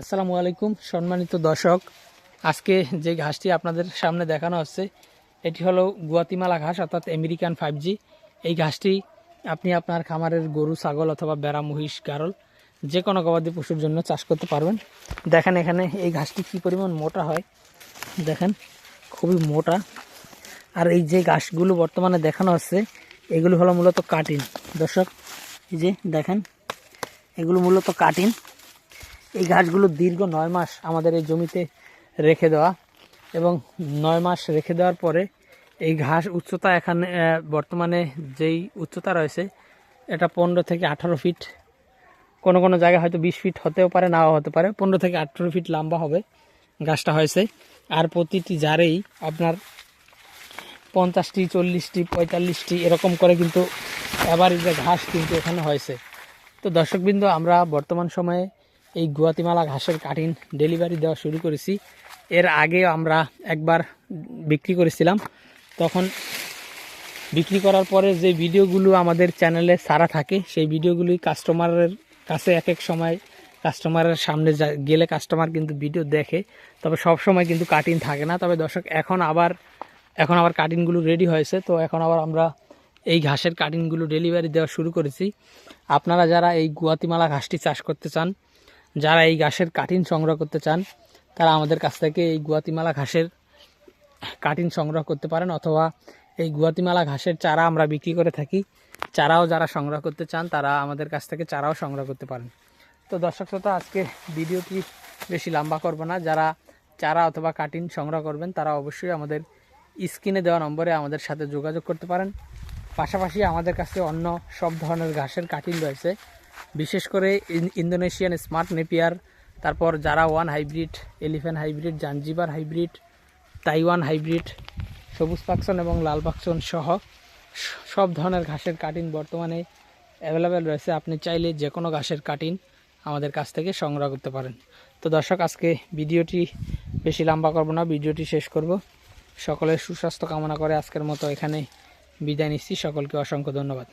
আসসালামু আলাইকুম, সম্মানিত দর্শক। আজকে যে ঘাসটি আপনাদের সামনে দেখানো হচ্ছে, এটি হলো গুয়াতিমালা ঘাস, অর্থাৎ আমেরিকান ফাইভ এই ঘাসটি আপনি আপনার খামারের গরু, ছাগল অথবা বেড়া, মহিষ, গারল যে কোনো গবাদি পশুর জন্য চাষ করতে পারবেন। দেখেন এখানে এই ঘাসটি কী পরিমাণ মোটা হয়। দেখেন, খুবই মোটা। আর এই যে ঘাসগুলো বর্তমানে দেখানো হচ্ছে, এগুলো হলো মূলত কাটিন। দর্শক, এই যে দেখেন, এগুলো মূলত কাটিন। এই ঘাসগুলো দীর্ঘ নয় মাস আমাদের এই জমিতে রেখে দেওয়া এবং নয় মাস রেখে দেওয়ার পরে এই ঘাস উচ্চতা এখানে বর্তমানে যেই উচ্চতা রয়েছে, এটা পনেরো থেকে আঠারো ফিট। কোনো কোনো জায়গায় হয়তো বিশ ফিট হতেও পারে, নাও হতে পারে। পনেরো থেকে আঠারো ফিট লম্বা হবে গাছটা হয়েছে। আর প্রতিটি জারেই আপনার পঞ্চাশটি, চল্লিশটি, পঁয়তাল্লিশটি এরকম করে কিন্তু অ্যাভারেজে ঘাস কিন্তু এখানে হয়েছে। তো দর্শকবৃন্দ, আমরা বর্তমান সময়ে এই গুয়াতিমালা ঘাসের কাটিং ডেলিভারি দেওয়া শুরু করেছি। এর আগে আমরা একবার বিক্রি করেছিলাম। তখন বিক্রি করার পরে যে ভিডিওগুলো আমাদের চ্যানেলে সারা থাকে, সেই ভিডিওগুলি কাস্টমারের কাছে এক এক সময় কাস্টমারের সামনে গেলে কাস্টমার কিন্তু ভিডিও দেখে। তবে সব সময় কিন্তু কাটিং থাকে না। তবে দর্শক, এখন আবার এখন আবার কাটিংগুলো রেডি হয়েছে। তো এখন আবার আমরা এই ঘাসের কাটিংগুলো ডেলিভারি দেওয়া শুরু করেছি। আপনারা যারা এই গুয়াতিমালা ঘাসটি চাষ করতে চান যারা এই ঘাসের কাটিং সংগ্রহ করতে চান, তারা আমাদের কাছ থেকে এই গুয়াতিমালা ঘাসের কাটিন সংগ্রহ করতে পারেন অথবা এই গুয়াতিমালা ঘাসের চারা আমরা বিক্রি করে থাকি। চারাও যারা সংগ্রহ করতে চান, তারা আমাদের কাছ থেকে চারাও সংগ্রহ করতে পারেন। তো দর্শক শ্রোতা, আজকে ভিডিওটি বেশি লম্বা করব না। যারা চারা অথবা কাটিং সংগ্রহ করবেন, তারা অবশ্যই আমাদের স্ক্রিনে দেওয়া নম্বরে আমাদের সাথে যোগাযোগ করতে পারেন। পাশাপাশি আমাদের কাছে অন্য সব ধরনের ঘাসের কাটিং রয়েছে। বিশেষ করে ইন্দোনেশিয়ান স্মার্ট নেপিয়ার, তারপর যারা one hybrid, elephant hybrid, Zanzibar hybrid, Taiwan hybrid, সবুজ পাকসন এবং লাল পাকসন সহ সব ধরনের ঘাসের কাটিং বর্তমানে অ্যাভেলেবেল রয়েছে। আপনি চাইলে যে কোনো ঘাসের কাটিং আমাদের কাছ থেকে সংগ্রহ করতে পারেন। তো দর্শক, আজকে ভিডিওটি বেশি লম্বা করব না, ভিডিওটি শেষ করব। সকলের সুস্বাস্থ্য কামনা করে আজকের মতো এখানে বিদায় নিচ্ছি। সকলকে অসংখ্য ধন্যবাদ।